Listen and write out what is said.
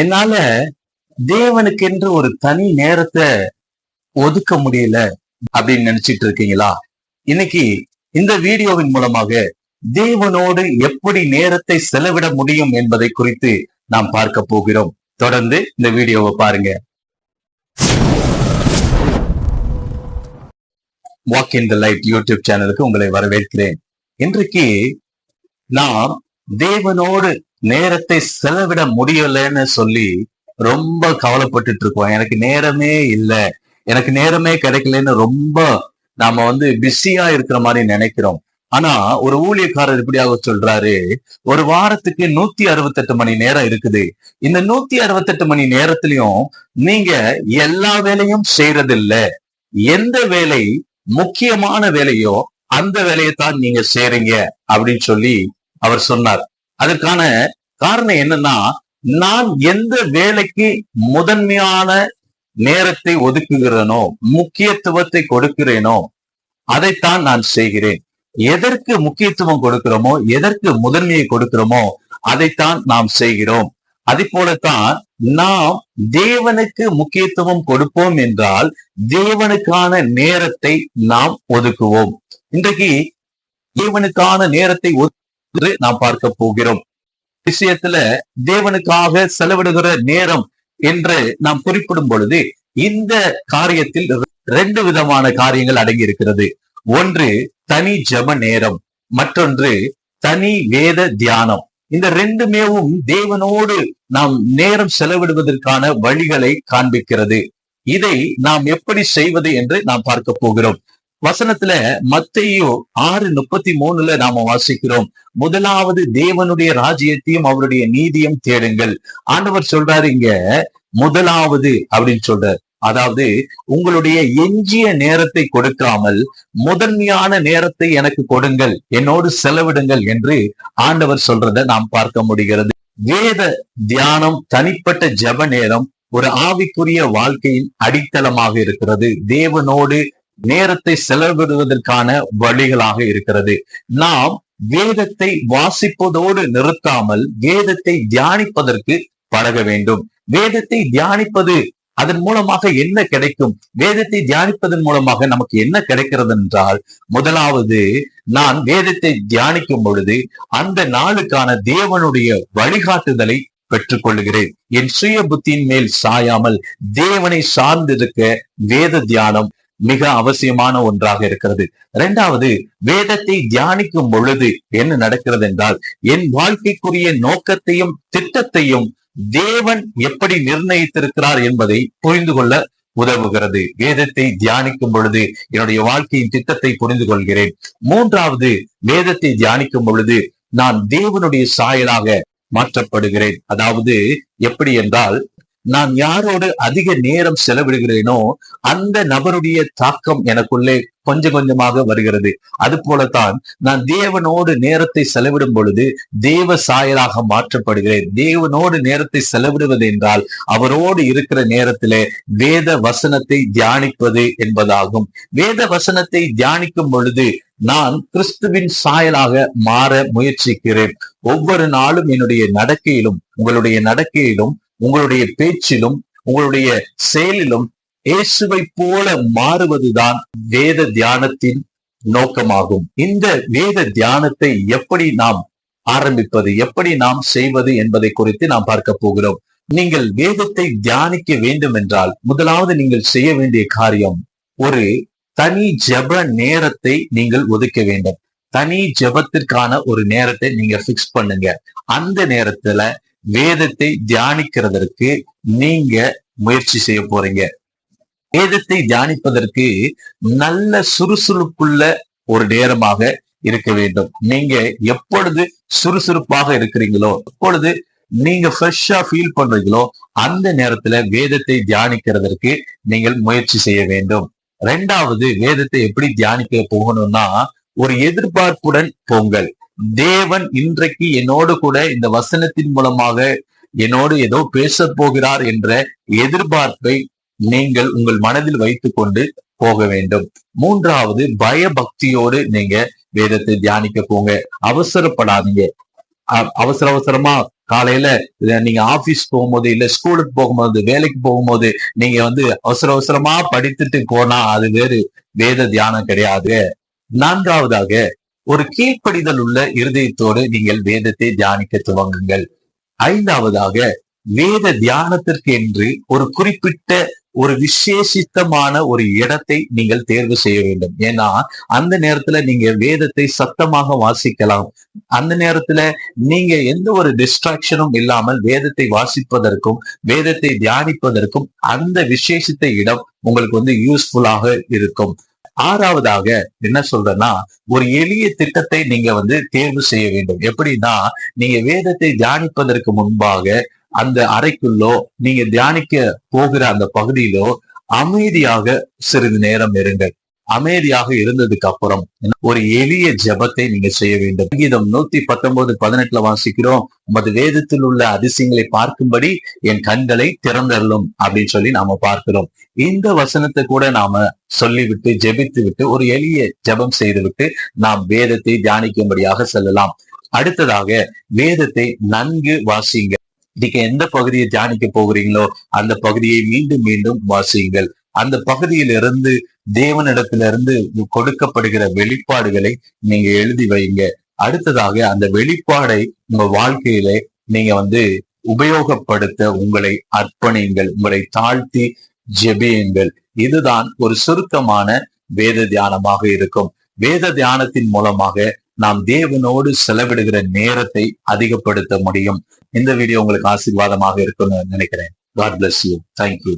என்னால தேவனுக்கு என்று ஒரு தனி நேரத்தை ஒதுக்க முடியல அப்படின்னு நினைச்சிட்டு இருக்கீங்களா? இன்னைக்கு இந்த வீடியோவின் மூலமாக தேவனோடு எப்படி நேரத்தை செலவிட முடியும் என்பதை குறித்து நாம் பார்க்க போகிறோம். தொடர்ந்து இந்த வீடியோவை பாருங்க. Walk in the light YouTube சேனலுக்கு உங்களை வரவேற்கிறேன். இன்றைக்கு நாம் தேவனோடு நேரத்தை செலவிட முடியலன்னு சொல்லி ரொம்ப கவலைப்பட்டுட்டு இருக்கோம். எனக்கு நேரமே இல்ல. எனக்கு நேரமே கிடைக்கலன்னு ரொம்ப நாம வந்து பிஸியா இருக்கிற மாதிரி நினைக்கிறோம். ஆனா ஒரு ஊழியக்காரர் இப்படியாக சொல்றாரு ஒரு வாரத்துக்கு நூத்தி அறுபத்தெட்டு மணி நேரம் இருக்குது. இந்த நூத்தி அறுபத்தெட்டு மணி நேரத்திலையும் நீங்க எல்லா வேலையும் செய்யறதில்ல எந்த வேலை முக்கியமான வேலையோ அந்த வேலையை தான் நீங்க செய்றீங்க. அப்படின்னு சொல்லி அவர் சொன்னார். அதற்கான காரணம் என்னன்னா நான் எந்த வேலைக்கு முதன்மையான நேரத்தை ஒதுக்குகிறேனோ முக்கியத்துவத்தை கொடுக்கிறேனோ அதைத்தான் நான் செய்கிறேன். எதற்கு முக்கியத்துவம் கொடுக்கிறோமோ எதற்கு முதன்மையை கொடுக்கிறோமோ அதைத்தான் நாம் செய்கிறோம். அதே போலத்தான் நாம் தேவனுக்கு முக்கியத்துவம் கொடுப்போம் என்றால் தேவனுக்கான நேரத்தை நாம் ஒதுக்குவோம். இன்றைக்கு தேவனுக்கான நேரத்தை நாம் பார்க்க போகிறோம். விஷயத்துல தேவனுக்காக செலவிடுகிற நேரம் என்று நாம் குறிப்பிடும் பொழுது இந்த காரியத்தில் ரெண்டு விதமான காரியங்கள் அடங்கி இருக்கிறது ஒன்று தனி ஜப நேரம் மற்றொன்று தனி வேத தியானம். இந்த ரெண்டுமேவும் தேவனோடு நாம் நேரம் செலவிடுவதற்கான வழிகளை காண்பிக்கிறது. இதை நாம் எப்படி செய்வது என்று நாம் பார்க்க போகிறோம். வசனத்துல மத்தையோ ஆறு முப்பத்தி மூணுல நாம வாசிக்கிறோம். முதலாவது தேவனுடைய ராஜ்யத்தையும் அவருடைய நீதியும் தேடுங்கள். ஆண்டவர் சொல்றாரு இங்க முதலாவது அப்படின்னு சொல்றாரு. அதாவது உங்களுடைய எஞ்சிய நேரத்தை கொடுக்காமல் முதன்மையான நேரத்தை எனக்கு கொடுங்கள். என்னோடு செலவிடுங்கள் என்று ஆண்டவர் சொல்றதை நாம் பார்க்க முடிகிறது. வேத தியானம் தனிப்பட்ட ஜப நேரம் ஒரு ஆவிக்குரிய வாழ்க்கையின் அடித்தளமாக இருக்கிறது. தேவனோடு நேரத்தை செலவிடுவதற்கான வழிகளாக இருக்கிறது. நாம் வேதத்தை வாசிப்பதோடு நிறுத்தாமல் வேதத்தை தியானிப்பதற்கு பழக வேண்டும். வேதத்தை தியானிப்பது அதன் மூலமாக என்ன கிடைக்கும்? வேதத்தை தியானிப்பதன் மூலமாக நமக்கு என்ன கிடைக்கிறது என்றால் முதலாவது நான் வேதத்தை தியானிக்கும் பொழுது அந்த நாளுக்கான தேவனுடைய வழிகாட்டுதலை பெற்றுக்கொள்கிறேன் என் சுய புத்தியின் மேல் சாயாமல் தேவனை சார்ந்திருக்க வேத தியானம் மிக அவசியமான ஒன்றாக இருக்கிறது. இரண்டாவது வேதத்தை தியானிக்கும் பொழுது என்ன நடக்கிறது என்றால் என் வாழ்க்கைக்குரிய நோக்கத்தையும் திட்டத்தையும் தேவன் எப்படி நிர்ணயித்திருக்கிறார் என்பதை புரிந்து கொள்ள உதவுகிறது. வேதத்தை தியானிக்கும் பொழுது என்னுடைய வாழ்க்கையின் திட்டத்தை புரிந்து கொள்கிறேன். மூன்றாவது வேதத்தை தியானிக்கும் பொழுது நான் தேவனுடைய சாயலாக மாற்றப்படுகிறேன். அதாவது எப்படி என்றால் நான் யாரோடு அதிக நேரம் செலவிடுகிறேனோ அந்த நபருடைய தாக்கம் எனக்குள்ளே கொஞ்சம் கொஞ்சமாக வருகிறது. அது போலத்தான் நான் தேவனோடு நேரத்தை செலவிடும் பொழுது தேவ சாயலாக மாற்றப்படுகிறேன். தேவனோடு நேரத்தை செலவிடுவது என்றால் அவரோடு இருக்கிற நேரத்திலே வேத வசனத்தை தியானிப்பது என்பதாகும். வேத வசனத்தை தியானிக்கும் பொழுது நான் கிறிஸ்துவின் சாயலாக மாற முயற்சிக்கிறேன். ஒவ்வொரு நாளும் என்னுடைய நடக்கையிலும் உங்களுடைய நடக்கையிலும் உங்களுடைய பேச்சிலும் உங்களுடைய செயலிலும் இயேசுவை போல மாறுவதுதான் வேத தியானத்தின் நோக்கமாகும். இந்த வேத தியானத்தை எப்படி நாம் ஆரம்பிப்பது எப்படி நாம் செய்வது என்பதை குறித்து நாம் பார்க்க போகிறோம். நீங்கள் வேதத்தை தியானிக்க வேண்டும் என்றால் முதலாவது நீங்கள் செய்ய வேண்டிய காரியம் ஒரு தனி ஜப நேரத்தை நீங்கள் ஒதுக்க வேண்டும். தனி ஜபத்திற்கான ஒரு நேரத்தை நீங்க பிக்ஸ் பண்ணுங்க. அந்த நேரத்துல வேதத்தை தியானிக்கிறதற்கு நீங்க முயற்சி செய்ய போறீங்க. வேதத்தை தியானிப்பதற்கு நல்ல சுறுசுறுப்புள்ள ஒரு நேரமாக இருக்க வேண்டும். நீங்க எப்பொழுது சுறுசுறுப்பாக இருக்கிறீங்களோ எப்பொழுது நீங்க ஃப்ரெஷ்ஷா ஃபீல் பண்றீங்களோ அந்த நேரத்துல வேதத்தை தியானிக்கிறதற்கு நீங்கள் முயற்சி செய்ய வேண்டும். ரெண்டாவது வேதத்தை எப்படி தியானிக்க போகணும்னா ஒரு எதிர்பார்ப்புடன் போங்கள். தேவன் இன்றைக்கு என்னோடு கூட இந்த வசனத்தின் மூலமாக என்னோடு ஏதோ பேச போகிறார் என்ற எதிர்பார்ப்பை நீங்கள் உங்கள் மனதில் வைத்து கொண்டு போக வேண்டும். மூன்றாவது பயபக்தியோடு நீங்க வேதத்தை தியானிக்க போங்க. அவசரப்படாதீங்க. அ- அவசர அவசரமா காலையில நீங்க ஆபீஸ் போகும்போது இல்ல ஸ்கூலுக்கு போகும்போது வேலைக்கு போகும்போது நீங்க வந்து அவசர அவசரமா படித்துட்டு போனா அது வேறு வேத தியானம் கிடையாது. நான்காவதாக ஒரு கீழ்ப்படிதல் உள்ள இருதயத்தோடு நீங்கள் வேதத்தை தியானிக்க துவங்குங்கள். ஐந்தாவதாக வேத தியானத்திற்கு என்று ஒரு குறிப்பிட்ட ஒரு விசேஷித்தமான ஒரு இடத்தை நீங்கள் தேர்வு செய்ய வேண்டும். ஏன்னா அந்த நேரத்துல நீங்க வேதத்தை சத்தமாக வாசிக்கலாம். அந்த நேரத்துல நீங்க எந்த ஒரு டிஸ்ட்ராக்ஷனும் இல்லாமல் வேதத்தை வாசிப்பதற்கும் வேதத்தை தியானிப்பதற்கும் அந்த விசேஷித்த இடம் உங்களுக்கு வந்து யூஸ்ஃபுல்லாக இருக்கும். ஆறாவதாக என்ன சொல்றேன்னா ஒரு எளிய திட்டத்தை நீங்க வந்து தேர்வு செய்ய வேண்டும். எப்படின்னா நீங்க வேதத்தை தியானிப்பதற்கு முன்பாக அந்த அறைக்குள்ளோ நீங்க தியானிக்க போகிற அந்த பகுதியிலோ அமைதியாக சிறிது நேரம் இருங்கள். அமைதியாக இருந்ததுக்கு அப்புறம் ஒரு எளிய ஜெபத்தை நீங்க செய்ய வேண்டும். கீதம் நூத்தி பத்தொன்பது பதினெட்டுல வாசிக்கிறோம். உமது வேதத்தில் உள்ள அதிசயங்களை பார்க்கும்படி என் கண்களை திறந்தள்ளும் அப்படின்னு சொல்லி நாம பார்க்கிறோம். இந்த வசனத்தை கூட நாம சொல்லிவிட்டு ஜெபித்து விட்டு ஒரு எளிய ஜெபம் செய்து விட்டு நாம் வேதத்தை தியானிக்கும்படியாக செல்லலாம். அடுத்ததாக வேதத்தை நன்கு வாசிங்க. நீங்க எந்த பகுதியை தியானிக்க போகிறீங்களோ அந்த பகுதியை மீண்டும் மீண்டும் வாசியுங்கள். அந்த பகுதியிலிருந்து தேவனிடத்திலிருந்து கொடுக்கப்படுகிற வெளிப்பாடுகளை நீங்க எழுதி வைங்க. அடுத்ததாக அந்த வெளிப்பாடை உங்க வாழ்க்கையில நீங்க வந்து உபயோகப்படுத்த உங்களை அர்ப்பணியுங்கள். உங்களை தாழ்த்தி ஜெபியுங்கள். இதுதான் ஒரு சுருக்கமான வேத தியானமாக இருக்கும். வேத தியானத்தின் மூலமாக நாம் தேவனோடு செலவிடுகிற நேரத்தை அதிகப்படுத்த முடியும். இந்த வீடியோ உங்களுக்கு ஆசீர்வாதமாக இருக்கும்னு நினைக்கிறேன். God bless you thank you